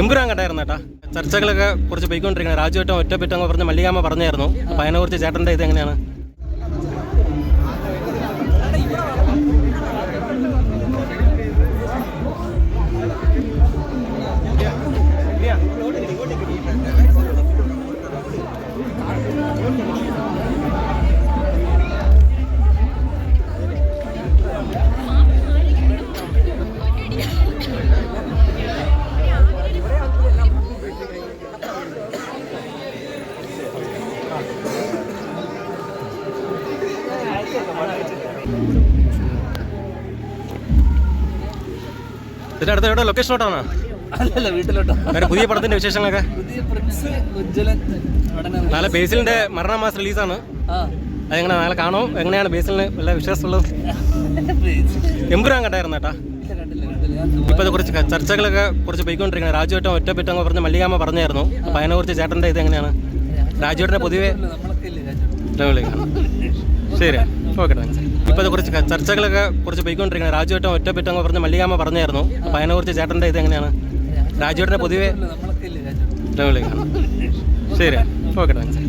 എമ്പുരാൻ കണ്ടായിരുന്നു ചർച്ചകളൊക്കെ കുറച്ച് പോയിക്കൊണ്ടിരിക്കുന്നത് രാജുവേട്ടൻ ഒറ്റപ്പെട്ടങ്ങ് പറഞ്ഞ് മല്ലികാമ്മ പറഞ്ഞായിരുന്നു. അപ്പം അതിനെ കുറിച്ച് ചേട്ടന്റെ ഇത് എങ്ങനെയാണ്? ഇതിന്റെ അടുത്ത് എവിടെ? ലൊക്കേഷനോട്ടാണ് അല്ലല്ല വീട്ടിലോട്ടോ. വേറെ പുതിയ പടത്തിന്റെ വിശേഷങ്ങളൊക്കെ? പുതിയ പ്രിൻസ് ഉജ്ജ്വലൻ നാളെ ബേസിലിന്റെ മരണ മാസം റിലീസാണ് അതെങ്ങനെ നാളെ കാണോ? എങ്ങനെയാണ് ബേസിലിന് വല്ല വിശ്വാസമുള്ളത്. എമ്പുരാൻ കണ്ടായിരുന്നു കേട്ടാ ഇപ്പോൾ കുറച്ച് ചർച്ചകളൊക്കെ കുറച്ച് പോയിക്കൊണ്ടിരിക്കുന്നത്. രാജുവേട്ടൻ ഒറ്റപ്പെട്ടങ്ങ് പറഞ്ഞ് മല്ലികാമ്മ പറഞ്ഞായിരുന്നു. അപ്പോൾ അതിനെക്കുറിച്ച് ചേട്ടന്റെ ഇത് എങ്ങനെയാണ്? രാജുവേട്ടനെ പൊതുവേ ശരി. ഓക്കെ ഇപ്പോൾ കുറച്ച് ചർച്ചകളൊക്കെ കുറച്ച് പോയിക്കൊണ്ടിരിക്കുന്നത് രാജുവേട്ടൻ ഒറ്റപ്പെട്ടങ്ങ് പറഞ്ഞ് മല്ലികാമ്മ പറഞ്ഞായിരുന്നു. അപ്പോൾ അതിനെക്കുറിച്ച് ചേട്ടന്റെ ഇത് എങ്ങനെയാണ്? രാജുവേട്ടനെ പൊതുവേ ശരി. Okay thanks